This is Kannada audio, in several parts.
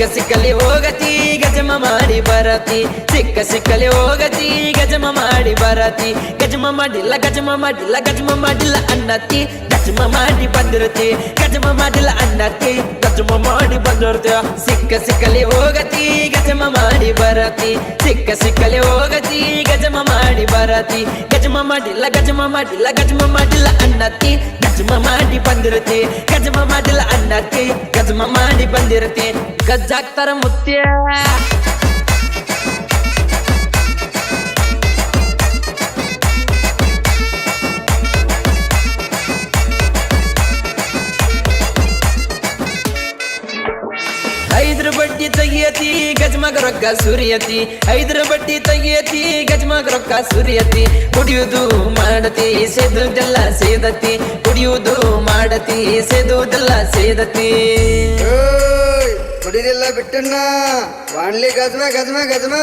ಸಿಕ್ಕ ಸಿಕ್ಕಲಿ ಹೋಗತಿ, ಗಜಮ ಮಾಡಿ ಬರತಿ. ಸಿಕ್ಕ ಸಿಕ್ಕಲಿ ಹೋಗತಿ, ಗಜಮ ಮಾಡಿ ಬರತಿ. ಗಜಮ ಮಾಡಿಲ್ಲ ಗಜಮ ಮಾಡಿಲ್ಲ ಗಜಮ ಮಾಡಿಲ್ಲ ಅನ್ನತಿ. ಗಜಮ ಮಾಡಿ ಬಂದಿರುತ್ತೆ. ಗಜಮ ಮಾಡಿಲ್ಲ ಅನ್ನತಿ ಗಜಮ ಮಾಡಿ ಬಂದಿರುತ್ತೆ. ಸಿಕ್ಕ ಸಿಕ್ಕಲಿ ಹೋಗತಿ ಗಜಮ ಮಾಡಿ ಬರತಿ. ಸಿಕ್ಕ ಸಿಕ್ಕಲಿ ಹೋಗತಿ ಗಜಮ ಮಾಡಿ ಬರತಿ. ಗಜಮ ಮಾಡಿಲ್ಲ ಗಜಮ ಮಾಡಿಲ್ಲ ಗಜಮ ಮಾಡಿಲ್ಲ ಅನ್ನತಿ ಗಜಮ ಮಾಡಿ ಬಂದಿರುತ್ತೆ. ಗಜಮ ಮಾಡಿಲ್ಲ ಅನ್ನತಿ ಗಜಮ ಮಾಡಿ ಬಂದಿರುತ್ತೆ. ಗಜ್ಜಾಕ್ತಾರ ಮುತ್ಯ. ಬಡ್ಡಿ ತೆಗಿಯತಿ ಗಜಮಗ ರೊಕ್ಕ ಸುರಿಯತಿ. ಐದ್ರ ಬಟ್ಟಿ ತೆಗಿಯತಿ ಗಜಮಗ ರೊಕ್ಕ ಸುರಿಯತಿ. ಕುಡಿಯುವುದು ಮಾಡತಿ ಸೇದುದೆಲ್ಲ ಸೇದತಿ. ಕುಡಿಯುವುದು ಮಾಡತಿ ಸೇದುದೆಲ್ಲ ಸೇದತಿ. ಕುಡಿದಿಲ್ಲ ಬಿಟ್ಟಣ್ಣ. ವಾಣ್ಲಿ ಗಜ್ಮ ಗಜ್ಮ ಗಜ್ಮ.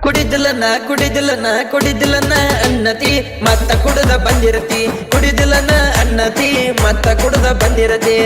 ಕುಡಿದಿಲ್ಲನ ಕುಡಿದಿಲ್ಲನ ಕುಡಿದಿಲ್ಲನ ಅನ್ನತಿ ಮತ್ತ ಕುಡದ ಬಂದಿರತಿ. ಕುಡಿದಿಲ್ಲನ ಅನ್ನತಿ ಮತ್ತ ಕುಡದ ಬಂದಿರತಿ.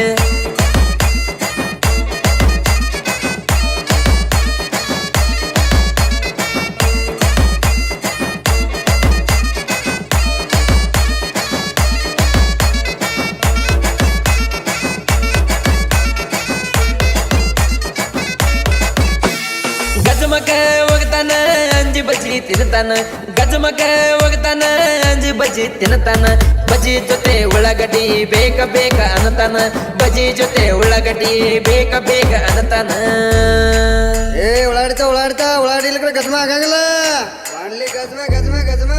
ಬಜ್ಜಿ ತಿನ್ನತಾನ ಗಜಮಗ ಹೋಗ್ತಾನ ಅಂಜಿ ಬಜ್ಜಿ ತಿನ್ನತಾನ ಬಜ್ಜಿ ಜೊತೆ ಉಳ್ಳಾಗಡ್ಡಿ ಬೇಕ ಬೇಕ ಅನ್ನತಾನ ಬಜ್ಜಿ ಜೊತೆ ಉಳ್ಳಾಗಡ್ಡಿ ಬೇಕ ಬೇಕ ಅನ್ನತಾನ. ಏ ಉಳಾಡ್ತಾ ಉಳಾಡ್ತಾ ಉಳಾಡಿಲಿಕ್ಕೆ ಗಜಮ ಆಗಂಗಿಲ್ಲ. ಗಜಮ ಗಜಮ ಗಜ್ಮ.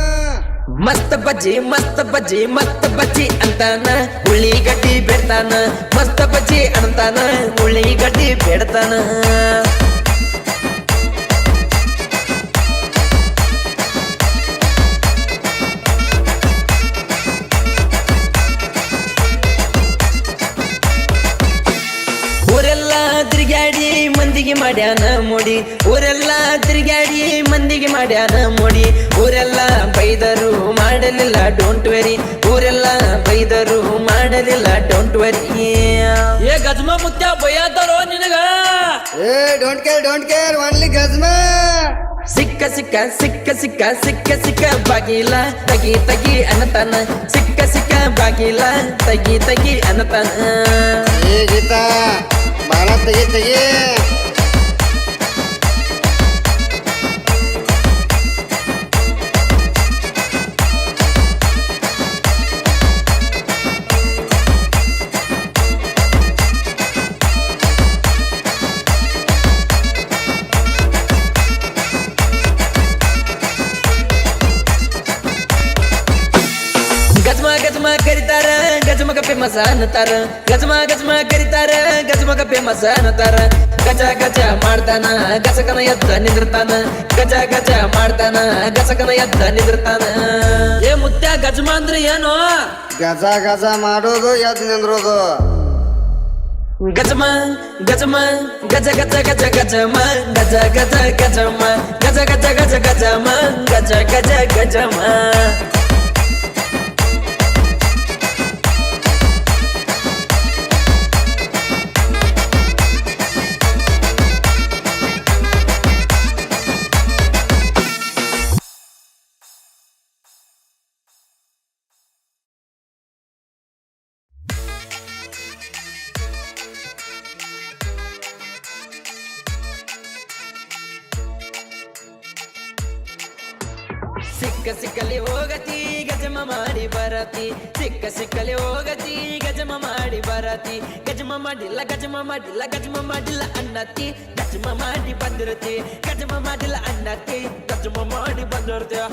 ಮಸ್ತ್ ಬಜ್ಜಿ ಮಸ್ತ್ ಬಜ್ಜಿ ಮಸ್ತ್ ಬಜ್ಜಿ ಅಂತಾನ ಉಳ್ಳಿಗಡ್ಡಿ ಬೇಡ್ತಾನ ಮಸ್ತ್ ಬಜ್ಜಿ ಅಂತಾನ ಉಳ್ಳಿಗಡ್ಡಿ ಬೇಡ್ತಾನ. ಮಂದಿಗೆ ಮಾಡ್ಯಾನ ಮೋಡಿ. ಊರೆಲ್ಲ ತಿರುಗಾಡಿ ಮಂದಿಗೆ ಮಾಡ್ಯಾನ ಮೋಡಿ. ಊರೆಲ್ಲ ಬೈದರು ಮಾಡಲಿಲ್ಲ ಡೋಂಟ್ ವೆರಿ ಊರೆಲ್ಲ ಬೈದರು ಮಾಡಲಿಲ್ಲ ಡೋಂಟ್ ವೆರಿ ಏ ಗಜ್ಮ ಮುತ್ಯ ಬೈಯಾತಾರೋ ನಿನಗ? ಏ don't care don't care only ಗಜ್ಮ. ಸಿಕ್ಕ ಸಿಕ್ಕ ಸಿಕ್ಕ ಸಿಕ್ಕ ಸಿಕ್ಕ ಸಿಕ್ಕ ಬಾಗಿಲ ತಗಿ ತಗಿ ಅನ್ನತಾನ ಸಿಕ್ಕ ಸಿಕ್ಕ ಬಾಗಿಲ ತಗಿ ತಗಿ ಅನ್ನತಾನ ಏ ಗೀತಾ ಬಾಳ ತಗಿ ತೆಗಿ. ಕರಿತಾರ ಗಜಮಗ ಫೇಮಸ್ ಅನ್ನತಾರ. ಗಜಮ ಗಜಮ ಕರಿತಾರ ಗಜಮಗ ಫೇಮಸ್ ಅನ್ನತಾರ. ಗಜ ಗಜ ಮಾಡ್ತಾನ ಗಸಕನ ಎತ್ತ ನಿಂದಿರ್ತಾನ. ಗಜ ಗಜ ಮಾಡ್ತಾನ ಗಸಕನ ಎತ್ತ ನಿಂದಿರ್ತಾನ. ಏ ಮುತ್ಯ ಗಜಮ ಅಂದ್ರೆ ಏನು? ಗಜ ಗಜ ಮಾಡೋದು ಎದ್ ನಿಂದ್ರೋದು. ಗಜಮ ಗಜಮ ಗಜ ಗಜ ಗಜ ಗಜಮ ಗಜ ಗಜ ಗಜಮ. ಗಜ ಗಜ ಗಜ ಗಜಮ ಗಜ ಗಜ ಗಜಮ. ಸಿಕ್ಕ ಸಿಕ್ಕಲಿ ಹೋಗತಿ, ಗಜಮ ಮಾಡಿ ಬರತಿ. ಸಿಕ್ಕ ಸಿಕ್ಕಲಿ ಹೋಗತಿ, ಗಜಮ ಮಾಡಿ ಬರತಿ. ಗಜಮ ಮಾಡಿಲ್ಲ ಗಜಮ ಮಾಡಿಲ್ಲ ಗಜಮ ಮಾಡಿಲ್ಲ ಅನ್ನತಿ. ಗಜಮ ಮಾಡಿ ಬಂದಿರತಿ, ಗಜಮ ಮಾಡಿಲ್ಲ ಅನ್ನತಿ. ಗಜಮ ಮಾಡಿ ಬಂದಿರ್ತೀವ